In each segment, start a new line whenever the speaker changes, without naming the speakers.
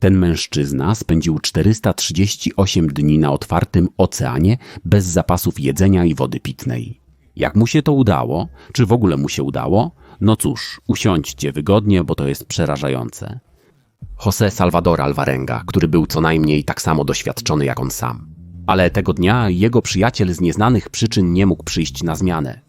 Ten mężczyzna spędził 438 dni na otwartym oceanie bez zapasów jedzenia i wody pitnej. Jak mu się to udało? Czy w ogóle mu się udało? No cóż, usiądźcie wygodnie, bo to jest przerażające. José Salvador Alvarenga, który był co najmniej tak samo doświadczony jak on sam. Ale tego dnia jego przyjaciel z nieznanych przyczyn nie mógł przyjść na zmianę.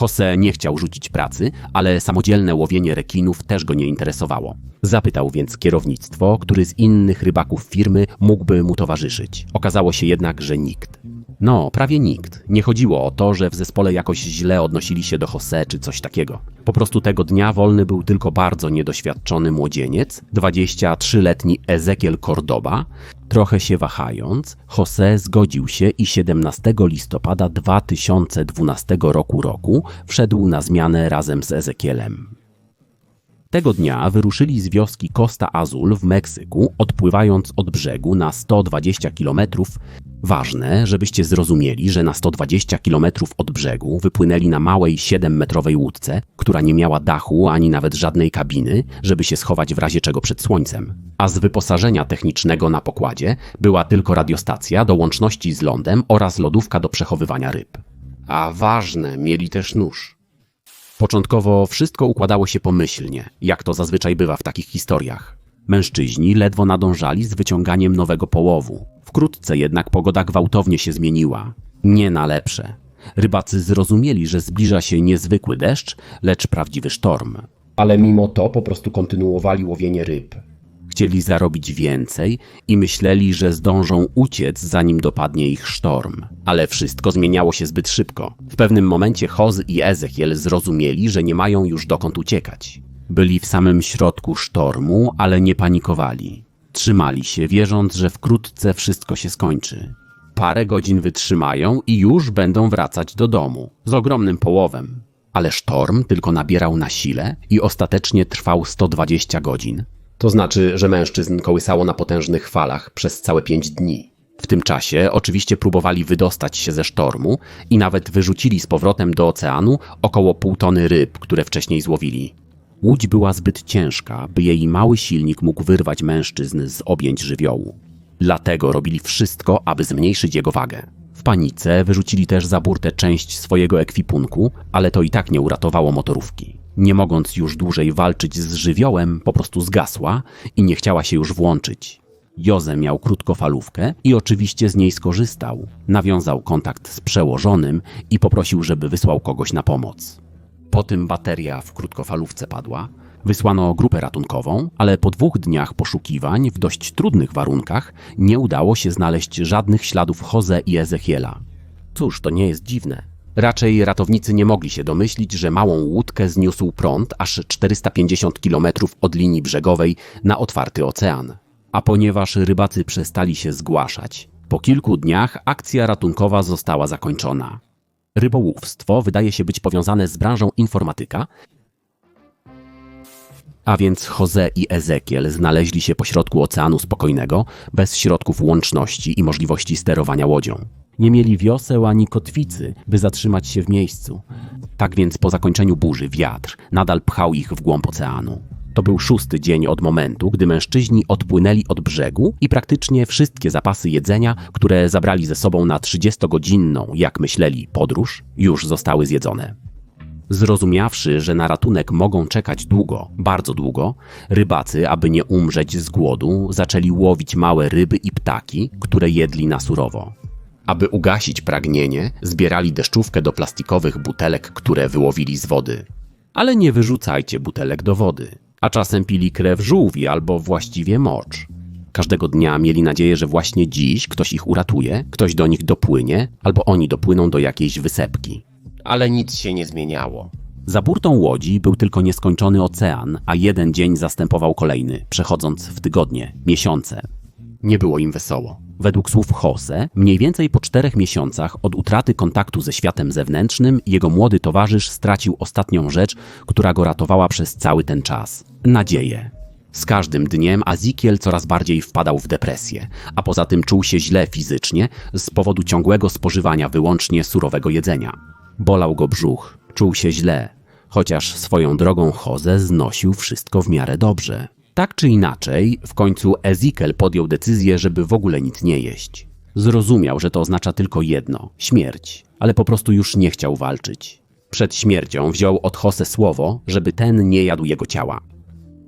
Jose nie chciał rzucić pracy, ale samodzielne łowienie rekinów też go nie interesowało. Zapytał więc kierownictwo, który z innych rybaków firmy mógłby mu towarzyszyć. Okazało się jednak, że nikt. No, prawie nikt. Nie chodziło o to, że w zespole jakoś źle odnosili się do Jose czy coś takiego. Po prostu tego dnia wolny był tylko bardzo niedoświadczony młodzieniec, 23-letni Ezekiel Cordoba. Trochę się wahając, Jose zgodził się i 17 listopada 2012 roku roku wszedł na zmianę razem z Ezekielem. Tego dnia wyruszyli z wioski Costa Azul w Meksyku, odpływając od brzegu na 120 km. Ważne, żebyście zrozumieli, że na 120 km od brzegu wypłynęli na małej 7-metrowej łódce, która nie miała dachu ani nawet żadnej kabiny, żeby się schować w razie czego przed słońcem. A z wyposażenia technicznego na pokładzie była tylko radiostacja do łączności z lądem oraz lodówka do przechowywania ryb. A ważne, mieli też nóż. Początkowo wszystko układało się pomyślnie, jak to zazwyczaj bywa w takich historiach. Mężczyźni ledwo nadążali z wyciąganiem nowego połowu. Wkrótce jednak pogoda gwałtownie się zmieniła. Nie na lepsze. Rybacy zrozumieli, że zbliża się niezwykły deszcz, lecz prawdziwy sztorm. Ale mimo to po prostu kontynuowali łowienie ryb. Chcieli zarobić więcej i myśleli, że zdążą uciec, zanim dopadnie ich sztorm. Ale wszystko zmieniało się zbyt szybko. W pewnym momencie Hoz i Ezechiel zrozumieli, że nie mają już dokąd uciekać. Byli w samym środku sztormu, ale nie panikowali. Trzymali się, wierząc, że wkrótce wszystko się skończy. Parę godzin wytrzymają i już będą wracać do domu z ogromnym połowem. Ale sztorm tylko nabierał na sile i ostatecznie trwał 120 godzin. To znaczy, że mężczyzn kołysało na potężnych falach przez całe pięć dni. W tym czasie oczywiście próbowali wydostać się ze sztormu i nawet wyrzucili z powrotem do oceanu około pół tony ryb, które wcześniej złowili. Łódź była zbyt ciężka, by jej mały silnik mógł wyrwać mężczyzn z objęć żywiołu. Dlatego robili wszystko, aby zmniejszyć jego wagę. W panice wyrzucili też za burtę część swojego ekwipunku, ale to i tak nie uratowało motorówki. Nie mogąc już dłużej walczyć z żywiołem, po prostu zgasła i nie chciała się już włączyć. Joze miał krótkofalówkę i oczywiście z niej skorzystał. Nawiązał kontakt z przełożonym i poprosił, żeby wysłał kogoś na pomoc. Po tym bateria w krótkofalówce padła. Wysłano grupę ratunkową, ale po dwóch dniach poszukiwań w dość trudnych warunkach nie udało się znaleźć żadnych śladów Jose i Ezechiela. Cóż, to nie jest dziwne. Raczej ratownicy nie mogli się domyślić, że małą łódkę zniósł prąd aż 450 km od linii brzegowej na otwarty ocean. A ponieważ rybacy przestali się zgłaszać, po kilku dniach akcja ratunkowa została zakończona. Rybołówstwo wydaje się być powiązane z branżą informatyka, a więc Jose i Ezekiel znaleźli się pośrodku Oceanu Spokojnego, bez środków łączności i możliwości sterowania łodzią. Nie mieli wioseł ani kotwicy, by zatrzymać się w miejscu. Tak więc po zakończeniu burzy wiatr nadal pchał ich w głąb oceanu. To był szósty dzień od momentu, gdy mężczyźni odpłynęli od brzegu i praktycznie wszystkie zapasy jedzenia, które zabrali ze sobą na 30-godzinną, jak myśleli, podróż, już zostały zjedzone. Zrozumiawszy, że na ratunek mogą czekać długo, bardzo długo, rybacy, aby nie umrzeć z głodu, zaczęli łowić małe ryby i ptaki, które jedli na surowo. Aby ugasić pragnienie, zbierali deszczówkę do plastikowych butelek, które wyłowili z wody. Ale nie wyrzucajcie butelek do wody. A czasem pili krew żółwi albo właściwie mocz. Każdego dnia mieli nadzieję, że właśnie dziś ktoś ich uratuje, ktoś do nich dopłynie, albo oni dopłyną do jakiejś wysepki. Ale nic się nie zmieniało. Za burtą łodzi był tylko nieskończony ocean, a jeden dzień zastępował kolejny, przechodząc w tygodnie, miesiące. Nie było im wesoło. Według słów Jose, mniej więcej po czterech miesiącach od utraty kontaktu ze światem zewnętrznym, jego młody towarzysz stracił ostatnią rzecz, która go ratowała przez cały ten czas nadzieję. Z każdym dniem Azikiel coraz bardziej wpadał w depresję, a poza tym czuł się źle fizycznie z powodu ciągłego spożywania wyłącznie surowego jedzenia. Bolał go brzuch, czuł się źle, chociaż swoją drogą Jose znosił wszystko w miarę dobrze. Tak czy inaczej, w końcu Ezekiel podjął decyzję, żeby w ogóle nic nie jeść. Zrozumiał, że to oznacza tylko jedno śmierć, ale po prostu już nie chciał walczyć. Przed śmiercią wziął od Jose słowo, żeby ten nie jadł jego ciała.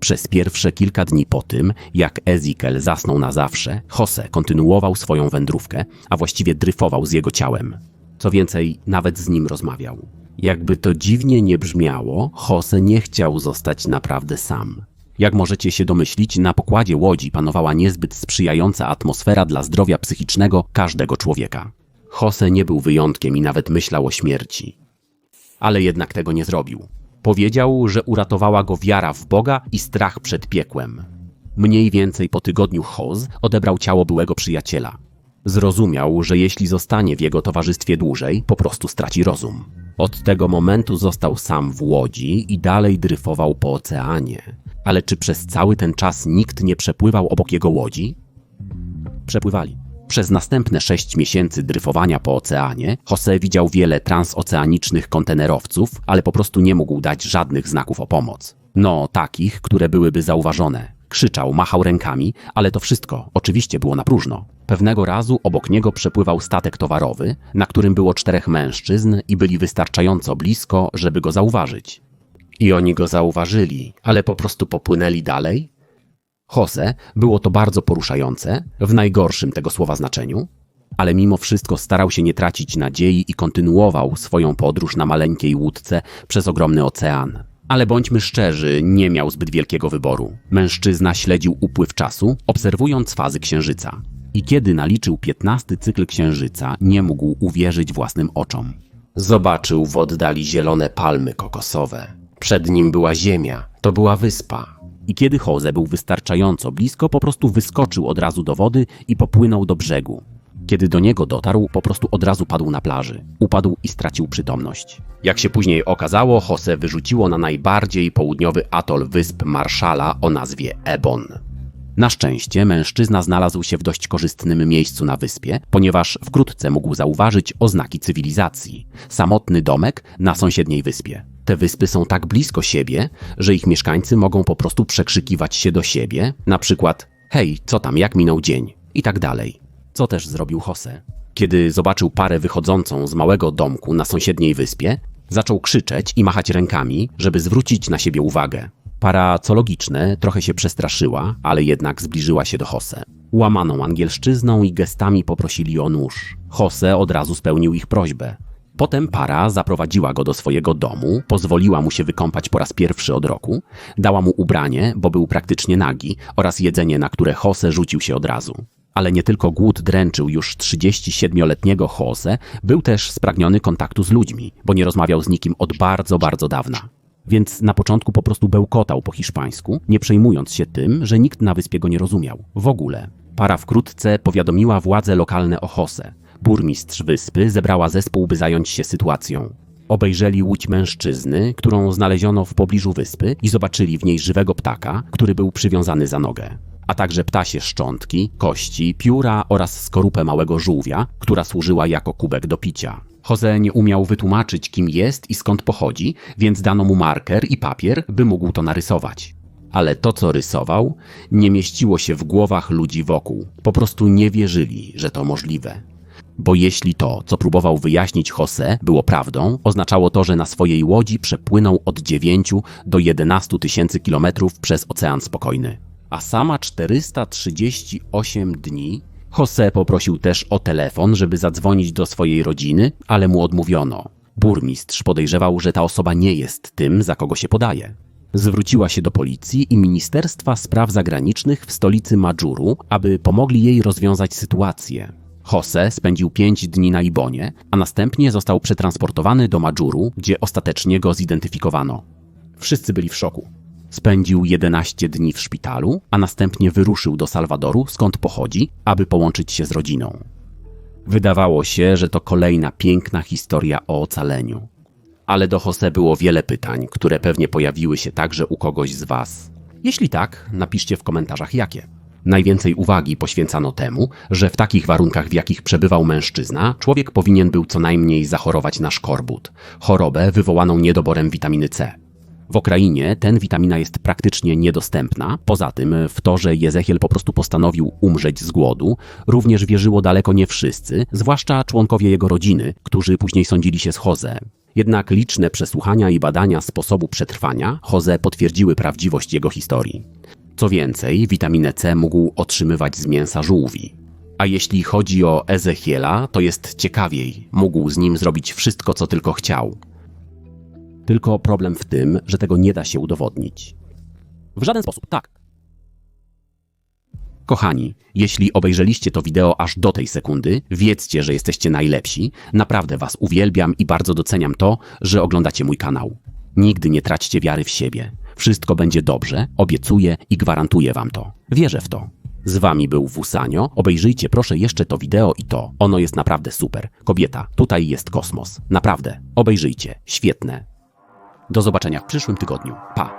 Przez pierwsze kilka dni po tym, jak Ezekiel zasnął na zawsze, Jose kontynuował swoją wędrówkę, a właściwie dryfował z jego ciałem. Co więcej, nawet z nim rozmawiał. Jakby to dziwnie nie brzmiało, Jose nie chciał zostać naprawdę sam. Jak możecie się domyślić, na pokładzie łodzi panowała niezbyt sprzyjająca atmosfera dla zdrowia psychicznego każdego człowieka. Jose nie był wyjątkiem i nawet myślał o śmierci. Ale jednak tego nie zrobił. Powiedział, że uratowała go wiara w Boga i strach przed piekłem. Mniej więcej po tygodniu Hoz odebrał ciało byłego przyjaciela. Zrozumiał, że jeśli zostanie w jego towarzystwie dłużej, po prostu straci rozum. Od tego momentu został sam w łodzi i dalej dryfował po oceanie. Ale czy przez cały ten czas nikt nie przepływał obok jego łodzi? Przepływali. Przez następne sześć miesięcy dryfowania po oceanie, Jose widział wiele transoceanicznych kontenerowców, ale po prostu nie mógł dać żadnych znaków o pomoc. No, takich, które byłyby zauważone. Krzyczał, machał rękami, ale to wszystko oczywiście było na próżno. Pewnego razu obok niego przepływał statek towarowy, na którym było czterech mężczyzn i byli wystarczająco blisko, żeby go zauważyć. I oni go zauważyli, ale po prostu popłynęli dalej? Jose było to bardzo poruszające, w najgorszym tego słowa znaczeniu, ale mimo wszystko starał się nie tracić nadziei i kontynuował swoją podróż na maleńkiej łódce przez ogromny ocean. Ale bądźmy szczerzy, nie miał zbyt wielkiego wyboru. Mężczyzna śledził upływ czasu, obserwując fazy księżyca. I kiedy naliczył piętnasty cykl księżyca, nie mógł uwierzyć własnym oczom. Zobaczył w oddali zielone palmy kokosowe. Przed nim była ziemia, to była wyspa. I kiedy Jose był wystarczająco blisko, po prostu wyskoczył od razu do wody i popłynął do brzegu. Kiedy do niego dotarł, po prostu od razu padł na plaży. Upadł i stracił przytomność. Jak się później okazało, Jose wyrzuciło na najbardziej południowy atol wysp Marszala o nazwie Ebon. Na szczęście mężczyzna znalazł się w dość korzystnym miejscu na wyspie, ponieważ wkrótce mógł zauważyć oznaki cywilizacji. Samotny domek na sąsiedniej wyspie. Te wyspy są tak blisko siebie, że ich mieszkańcy mogą po prostu przekrzykiwać się do siebie, na przykład hej, co tam, jak minął dzień i tak dalej. Co też zrobił Jose. Kiedy zobaczył parę wychodzącą z małego domku na sąsiedniej wyspie, zaczął krzyczeć i machać rękami, żeby zwrócić na siebie uwagę. Para, co logiczne, trochę się przestraszyła, ale jednak zbliżyła się do Jose. Łamaną angielszczyzną i gestami poprosili o nóż. Jose od razu spełnił ich prośbę. Potem para zaprowadziła go do swojego domu, pozwoliła mu się wykąpać po raz pierwszy od roku, dała mu ubranie, bo był praktycznie nagi, oraz jedzenie, na które Jose rzucił się od razu. Ale nie tylko głód dręczył już 37-letniego Jose, był też spragniony kontaktu z ludźmi, bo nie rozmawiał z nikim od bardzo, bardzo dawna. Więc na początku po prostu bełkotał po hiszpańsku, nie przejmując się tym, że nikt na wyspie go nie rozumiał. W ogóle. Para wkrótce powiadomiła władze lokalne o Jose. Burmistrz wyspy zebrała zespół, by zająć się sytuacją. Obejrzeli łódź mężczyzny, którą znaleziono w pobliżu wyspy i zobaczyli w niej żywego ptaka, który był przywiązany za nogę. A także ptasie szczątki, kości, pióra oraz skorupę małego żółwia, która służyła jako kubek do picia. Jose nie umiał wytłumaczyć, kim jest i skąd pochodzi, więc dano mu marker i papier, by mógł to narysować. Ale to, co rysował, nie mieściło się w głowach ludzi wokół. Po prostu nie wierzyli, że to możliwe. Bo jeśli to, co próbował wyjaśnić Jose, było prawdą, oznaczało to, że na swojej łodzi przepłynął od 9 do 11 tysięcy kilometrów przez Ocean Spokojny. A sama 438 dni Jose poprosił też o telefon, żeby zadzwonić do swojej rodziny, ale mu odmówiono. Burmistrz podejrzewał, że ta osoba nie jest tym, za kogo się podaje. Zwróciła się do policji i Ministerstwa Spraw Zagranicznych w stolicy Madżuru, aby pomogli jej rozwiązać sytuację. Jose spędził pięć dni na Ibonie, a następnie został przetransportowany do Madżuru, gdzie ostatecznie go zidentyfikowano. Wszyscy byli w szoku. Spędził 11 dni w szpitalu, a następnie wyruszył do Salwadoru, skąd pochodzi, aby połączyć się z rodziną. Wydawało się, że to kolejna piękna historia o ocaleniu. Ale do Jose było wiele pytań, które pewnie pojawiły się także u kogoś z Was. Jeśli tak, napiszcie w komentarzach jakie. Najwięcej uwagi poświęcano temu, że w takich warunkach, w jakich przebywał mężczyzna, człowiek powinien był co najmniej zachorować na szkorbut, chorobę wywołaną niedoborem witaminy C. W Ukrainie ten witamina jest praktycznie niedostępna. Poza tym w to, że Jezechiel po prostu postanowił umrzeć z głodu, również wierzyło daleko nie wszyscy, zwłaszcza członkowie jego rodziny, którzy później sądzili się z Jose. Jednak liczne przesłuchania i badania sposobu przetrwania Jose potwierdziły prawdziwość jego historii. Co więcej, witaminę C mógł otrzymywać z mięsa żółwi. A jeśli chodzi o Ezechiela, to jest ciekawiej. Mógł z nim zrobić wszystko, co tylko chciał. Tylko problem w tym, że tego nie da się udowodnić. W żaden sposób, tak. Kochani, jeśli obejrzeliście to wideo aż do tej sekundy, wiedzcie, że jesteście najlepsi. Naprawdę Was uwielbiam i bardzo doceniam to, że oglądacie mój kanał. Nigdy nie traćcie wiary w siebie. Wszystko będzie dobrze, obiecuję i gwarantuję Wam to. Wierzę w to. Z Wami był Wusanio. Obejrzyjcie proszę jeszcze to wideo i to. Ono jest naprawdę super. Kobieta, tutaj jest kosmos. Naprawdę. Obejrzyjcie. Świetne. Do zobaczenia w przyszłym tygodniu. Pa!